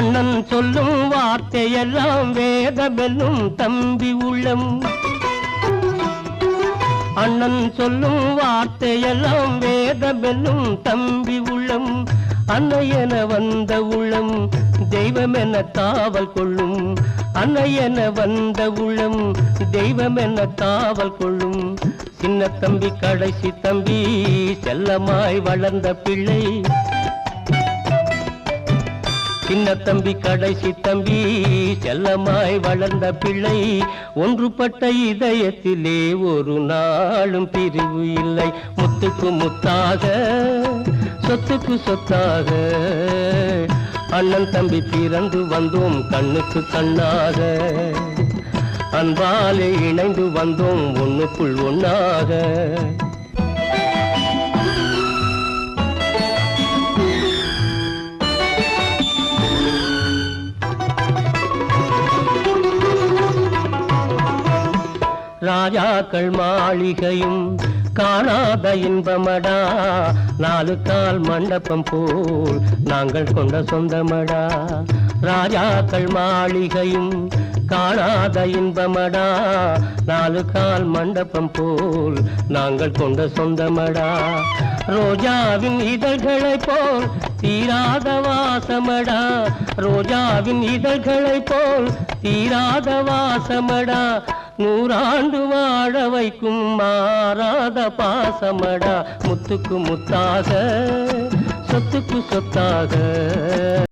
அண்ணன் சொல்லும் வார்த்தையெல்லாம் வேதமெல்லும் தம்பி உள்ளம். அண்ணன் சொல்லும் வார்த்தையெல்லாம் வேதமெல்லும் தம்பி உள்ளம். அன்னையென வந்த உள்ளம் தெய்வமென தாவல் கொள்ளும். அன்னையென வந்த உள்ளம் தெய்வமென தாவல் கொள்ளும். சின்ன தம்பி கடைசி தம்பி செல்லமாய் வளர்ந்த பிள்ளை. சின்ன தம்பி கடைசி தம்பி செல்லமாய் வளர்ந்த பிள்ளை. ஒன்றுபட்ட இதயத்திலே ஒரு நாளும் பிரிவு இல்லை. முத்துக்கு முத்தாக சொத்துக்கு சொத்தாக. அண்ணன் தம்பி பிறந்து வந்தோம் கண்ணுக்கு கண்ணாக. அன்பாலே இணைந்து வந்தோம் ஒன்றுக்குள் ஒன்றாக ராஜாக்கள் மாளிகையும் காணாத இன்பமடா. நாலு கால் மண்டபம் போல் நாங்கள் கொண்ட சொந்தமடா. ராஜாக்கள் மாளிகையும் காணாத இன்பமடா. நாலு கால் மண்டபம் போல் நாங்கள் கொண்ட சொந்தமடா. ரோஜாவின் இதழ்களை போல் தீராத வாசமடா. ரோஜாவின் இதழ்களை போல் தீராத வாசமடா. நூறாண்டு வாழ வைக்கும் மாறாத பாசமடா முத்துக்கு முத்தாக சொத்துக்கு சொத்தாக.